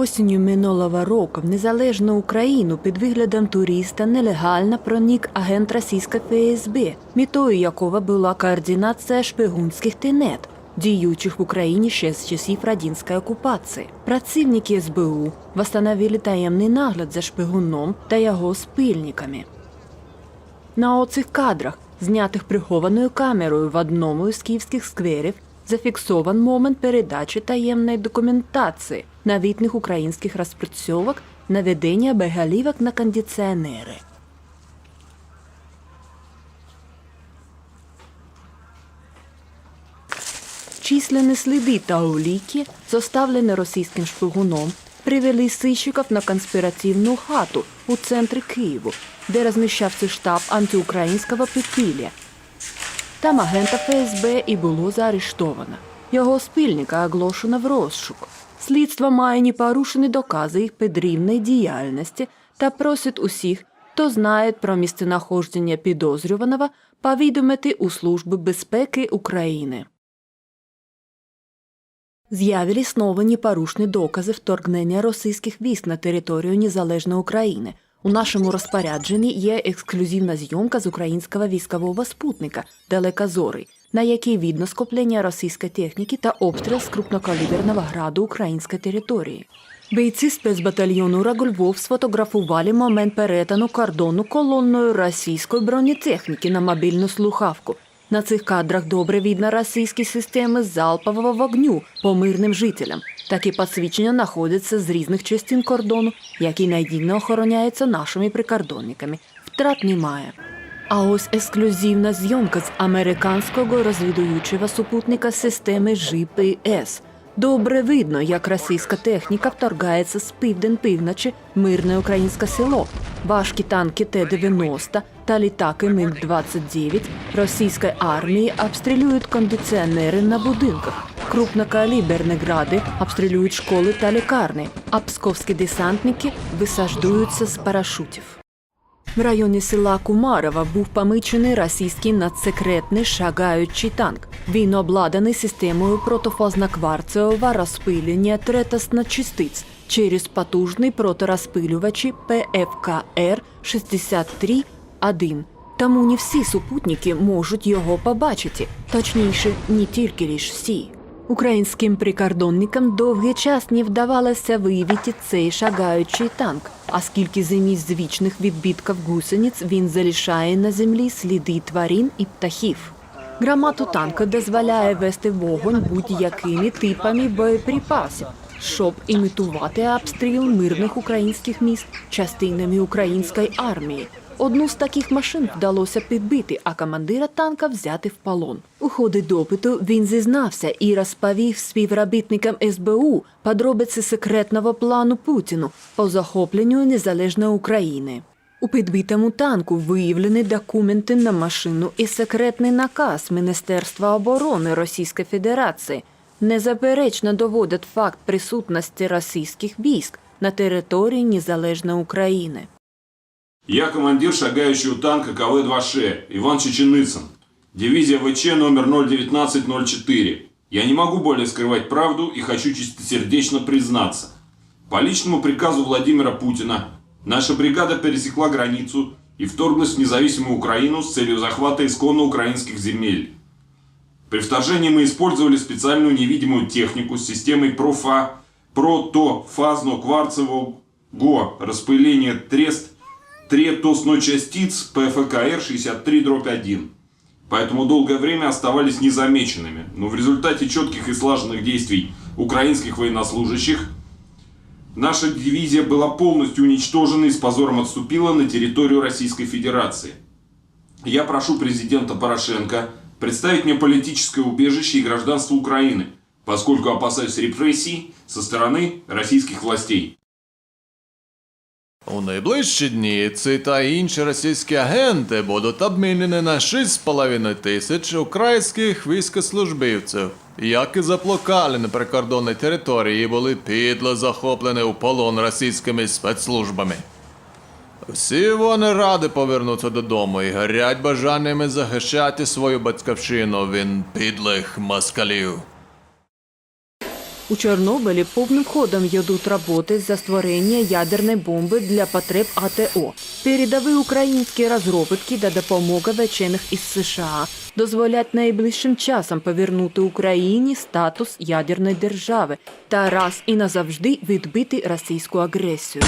Осінню минулого року в незалежну Україну під виглядом туриста нелегально пронік агент російської ФСБ, метою якого була координація шпигунських тенет, діючих в Україні ще з часів радянської окупації. Працівники СБУ встановили таємний нагляд за шпигуном та його спільниками. На оцих кадрах, знятих прихованою камерою в одному із київських скверів, зафіксован момент передачі таємної документації новітних українських розпрацьовок наведення безгалівок на кондиціонери. Численні сліди та уліки, зоставлені російським шпигуном, привели сищиків на конспіративну хату у центрі Києву, де розміщався штаб антиукраїнського підпілля. Там агента ФСБ і було заарештовано. Його спільника оголошено в розшук. Слідство має непорушені докази їх підрівної діяльності та просить усіх, хто знає про місценаходження підозрюваного, повідомити у Службу безпеки України. З'явились нові непорушні докази вторгнення російських військ на територію Незалежної України. У нашому розпорядженні є ексклюзивна зйомка з українського військового спутника Далекозорий, на якій видно скоплення російської техніки та обстріл з крупнокаліберного граду української території. Бійці спецбатальйону Рагульвов сфотографували момент перетину кордону колонною російської бронетехніки на мобільну слухавку. На цих кадрах добре видно російські системи залпового вогню по мирним жителям. Такі посвідчення знаходяться з різних частин кордону, які надійно охороняються нашими прикордонниками. Втрат немає. А ось ексклюзивна зйомка з американського розвідуючого супутника системи GPS. Добре видно, як російська техніка вторгається з південь півночі мирне українське село. Важкі танки Т-90 та літаки МиГ-29 російської армії обстрілюють кондиціонери на будинках. Крупнокаліберні гради обстрілюють школи та лікарні, а псковські десантники висаджуються з парашутів. В районі села Кумарова був помічений російський надсекретний шагаючий танк. Він обладнаний системою протофазно-кварцевого розпилення третосночастиць через потужний проторозпилювачі ПФКР 63-1. Тому не всі супутники можуть його побачити, точніше, не тільки лиш всі. Українським прикордонникам довгий час не вдавалося виявити цей шагаючий танк, оскільки замість звичних відбитків гусениць він залишає на землі сліди тварин і птахів. Громаду танка дозволяє вести вогонь будь-якими типами боєприпасів, щоб імітувати обстріл мирних українських міст частинами української армії. Одну з таких машин вдалося підбити, а командира танка взяти в полон. У ході допиту він зізнався і розповів співробітникам СБУ подробиці секретного плану Путіну по захопленню незалежної України. У підбитому танку виявлені документи на машину і секретний наказ Міністерства оборони Російської Федерації. Незаперечно доводять факт присутності російських військ на території незалежної України. Я командир шагающего танка КВ-2Ш, Иван Чеченыцын. Дивизия ВЧ номер 01904. Я не могу более скрывать правду и хочу чистосердечно признаться. По личному приказу Владимира Путина наша бригада пересекла границу и вторглась в независимую Украину с целью захвата исконно украинских земель. При вторжении мы использовали специальную невидимую технику с системой профа, протофазно-кварцевого распыления трест третосночастиц ПФКР 63-1. Поэтому долгое время оставались незамеченными. Но в результате четких и слаженных действий украинских военнослужащих наша дивизия была полностью уничтожена и с позором отступила на территорию Российской Федерации. Я прошу президента Порошенко представить мне политическое убежище и гражданство Украины, поскольку опасаюсь репрессий со стороны российских властей. У найближчі дні ці та інші російські агенти будуть обмінені на 6,5 тисяч українських військослужбівців, які заблукали на прикордонній території і були підло захоплені у полон російськими спецслужбами. Всі вони раді повернутися додому і горять бажаннями захищати свою батьківщину від підлих москалів. У Чорнобилі повним ходом йдуть роботи за створення ядерної бомби для потреб АТО. Передові українські розробки та допомога вчених із США дозволять найближчим часом повернути Україні статус ядерної держави та раз і назавжди відбити російську агресію.